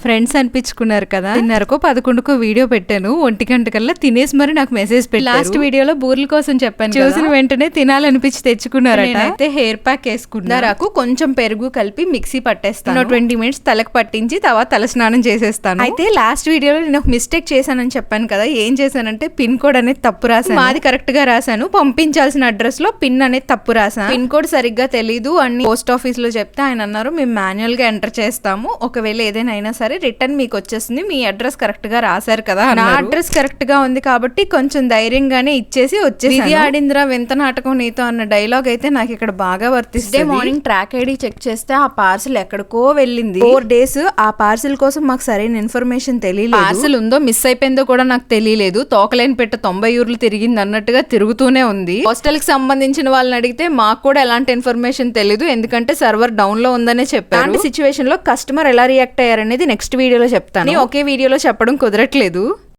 Friends అనిపించుకున్నారు కదా? తిన్నరకో పదకొండుకో video పెట్టాను. ఒంటి గంట కల్లా తినేసి మరి నాకు మెసేజ్ పెట్టి లాస్ట్ వీడియోలో బూర్ల కోసం చెప్పాను చూసిన వెంటనే తినాలనిపించి తెచ్చుకున్నారట. అయితే హెయిర్ ప్యాక్ వేసుకున్నారాకు కొంచెం పెరుగు కలిపి మిక్సీ పట్టేస్తాను. ట్వంటీ మినిట్స్ తలకు పట్టించి తర్వాత తల స్నానం చేసేస్తాను. అయితే లాస్ట్ వీడియోలో నేను ఒక మిస్టేక్ చేశానని చెప్పాను కదా? ఏం చేశానంటే పిన్ కోడ్ అనేది తప్పు రాశాను. మాది కరెక్ట్గా రాశాను. పంపించాల్సిన అడ్రస్లో పిన్ అనేది తప్పు రాశాను. పిన్ కోడ్ సరిగ్గా తెలీదు. అని పోస్ట్ ఆఫీస్లో చెప్తే ఆయన అన్నారు మేము మాన్యువల్గా ఎంటర్ చేస్తాము. ఒకవేళ ఏదైనా అయినా సరే రిటర్న్ మీకు వచ్చేస్తుంది మీ అడ్రస్ కరెక్ట్గా రాశారు కదా నా అడ్రస్ కరెక్ట్గా ఉంది కాబట్టి కొంచెం ధైర్యంగానే ఇచ్చేసి వచ్చేసి ఇది ఆడిందిరా వింత నాటకం నీతో అన్న డైలాగ్ అయితే నాకు ఇక్కడ బాగా వర్తిస్తే మార్నింగ్ ట్రాక్ ఐడి చెక్ చేస్తే ఆ పార్సల్ ఎక్కడికో వెళ్ళింది. ఫోర్ డేస్ ఆ పార్సల్ కోసం మాకు సరైన ఇన్ఫర్మేషన్ తెలియలేదు. పార్సల్ ఉందో మిస్ అయిపోయిందో కూడా నాకు తెలియలేదు. తోకలేని పెట్ట తొంభై ఊర్లు తిరిగింది అన్నట్టుగా తిరుగుతూనే ఉంది. హాస్టల్కి సంబంధించిన వాళ్ళని అడిగితే మాకు కూడా ఎలాంటి ఇన్ఫర్మేషన్ తెలియదు ఎందుకంటే సర్వర్ డౌన్లో ఉందనే చెప్పారు. అలాంటి సిచ్యువేషన్లో కస్టమర్ ఎలా రియాక్ట్ అనేది నెక్స్ట్ వీడియోలో చెప్తాను. ఒకే వీడియోలో చెప్పడం కుదరట్లేదు.